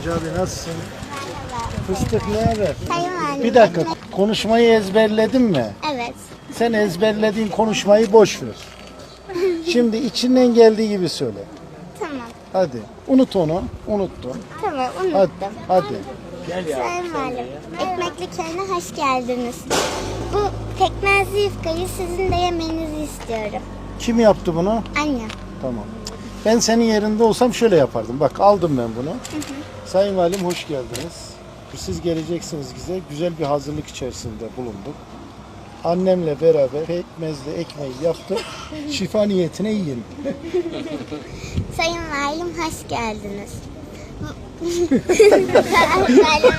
Hacı abi nasılsın? Fıstık ne haber? Sayın. Bir dakika konuşmayı ezberledin mi? Evet. Sen ezberlediğin konuşmayı boş ver. Şimdi içinden geldiği gibi söyle. Tamam. Hadi. Unut onu. Unuttun. Tamam Hadi. unuttum. Hadi. Sayın Valim. Ekmekli köyüne hoş geldiniz. Bu pekmezli yufkayı sizin de yemenizi istiyorum. Kim yaptı bunu? Anne. Tamam. Ben senin yerinde olsam şöyle yapardım. Bak aldım ben bunu. Sayın Valim hoş geldiniz. Siz geleceksiniz bize. Güzel bir hazırlık içerisinde bulunduk. Annemle beraber pekmezli ekmeği yaptık. Şifa niyetine yiyin. Sayın Valim hoş geldiniz. Sayın Valim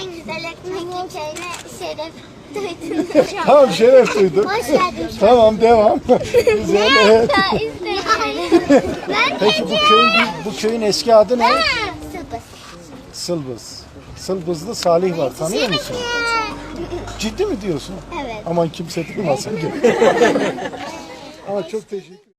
en güzel ekmekli köyüne şeref duydunuz. Tamam şeref duyduk. Hoş geldin. Tamam devam. Güzel. evet. Ben Peki bu köyün bu köyün eski adı ne? Sıpı. Sılbız. Sılbızlı Salih var. Tanıyor musun? Ciddi mi diyorsun? Evet. Aman kimse duymasın. Ama çok teşekkür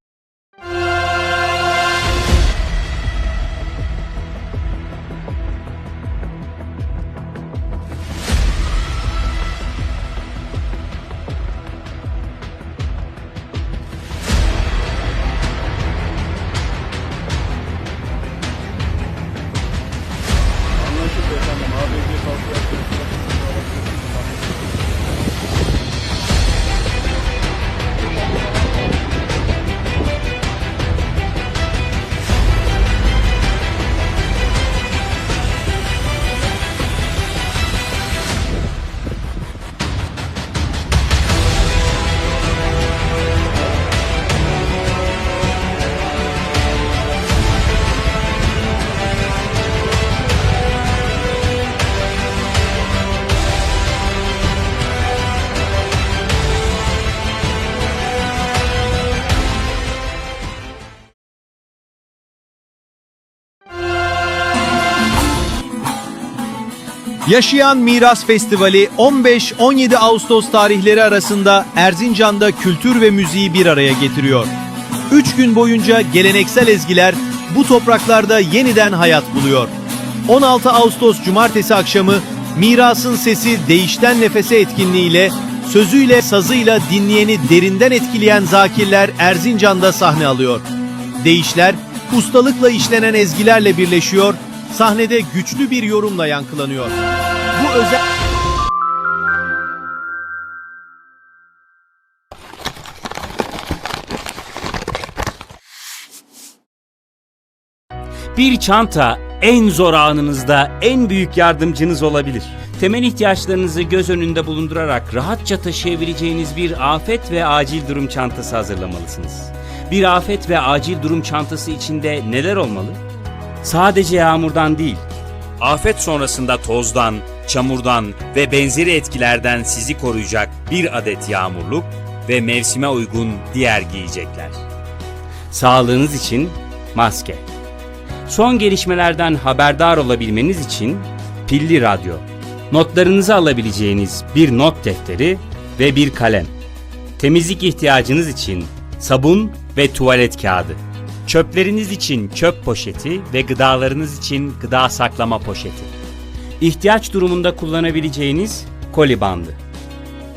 Yaşayan Miras Festivali 15-17 Ağustos tarihleri arasında Erzincan'da kültür ve müziği bir araya getiriyor. 3 gün boyunca geleneksel ezgiler bu topraklarda yeniden hayat buluyor. 16 Ağustos Cumartesi akşamı Miras'ın Sesi Değişten Nefese etkinliğiyle sözüyle sazıyla dinleyeni derinden etkileyen zakirler Erzincan'da sahne alıyor. Değişler ustalıkla işlenen ezgilerle birleşiyor, sahnede güçlü bir yorumla yankılanıyor. Bu özel Bir çanta en zor anınızda en büyük yardımcınız olabilir. Temel ihtiyaçlarınızı göz önünde bulundurarak rahatça taşıyabileceğiniz bir afet ve acil durum çantası hazırlamalısınız. Bir afet ve acil durum çantası içinde neler olmalı? Sadece yağmurdan değil, afet sonrasında tozdan, çamurdan ve benzeri etkilerden sizi koruyacak bir adet yağmurluk ve mevsime uygun diğer giyecekler. Sağlığınız için maske. Son gelişmelerden haberdar olabilmeniz için Pilli Radyo, notlarınızı alabileceğiniz bir not defteri ve bir kalem. Temizlik ihtiyacınız için sabun ve tuvalet kağıdı. Çöpleriniz için çöp poşeti ve gıdalarınız için gıda saklama poşeti. İhtiyaç durumunda kullanabileceğiniz koli bandı.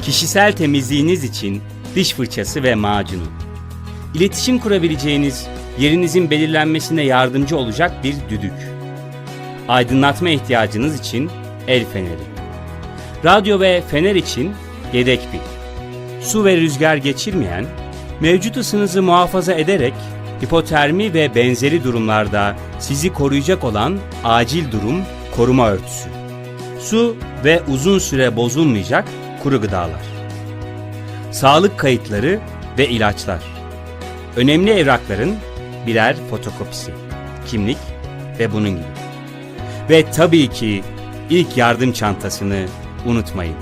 Kişisel temizliğiniz için diş fırçası ve macunu. İletişim kurabileceğiniz, yerinizin belirlenmesine yardımcı olacak bir düdük. Aydınlatma ihtiyacınız için el feneri. Radyo ve fener için yedek pil. Su ve rüzgar geçirmeyen, mevcut ısınızı muhafaza ederek hipotermi ve benzeri durumlarda sizi koruyacak olan acil durum koruma örtüsü. Su ve uzun süre bozulmayacak kuru gıdalar. Sağlık kayıtları ve ilaçlar. Önemli evrakların birer fotokopisi, kimlik ve bunun gibi. Ve tabii ki ilk yardım çantasını unutmayın.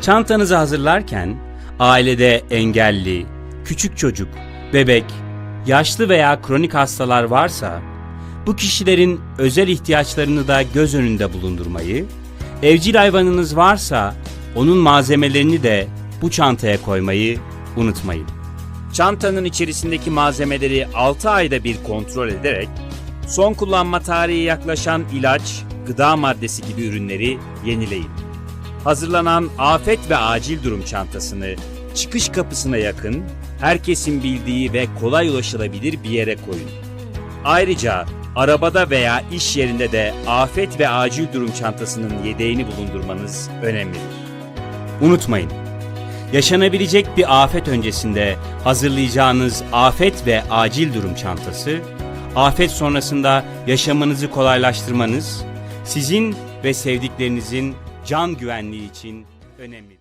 Çantanızı hazırlarken ailede engelli, küçük çocuk, bebek, yaşlı veya kronik hastalar varsa bu kişilerin özel ihtiyaçlarını da göz önünde bulundurmayı, evcil hayvanınız varsa onun malzemelerini de bu çantaya koymayı unutmayın. Çantanın içerisindeki malzemeleri 6 ayda bir kontrol ederek Son kullanma tarihi yaklaşan ilaç, gıda maddesi gibi ürünleri yenileyin. Hazırlanan afet ve acil durum çantasını çıkış kapısına yakın, herkesin bildiği ve kolay ulaşılabilir bir yere koyun. Ayrıca arabada veya iş yerinde de afet ve acil durum çantasının yedeğini bulundurmanız önemlidir. Unutmayın, yaşanabilecek bir afet öncesinde hazırlayacağınız afet ve acil durum çantası, afet sonrasında yaşamınızı kolaylaştırmanız, sizin ve sevdiklerinizin can güvenliği için önemlidir.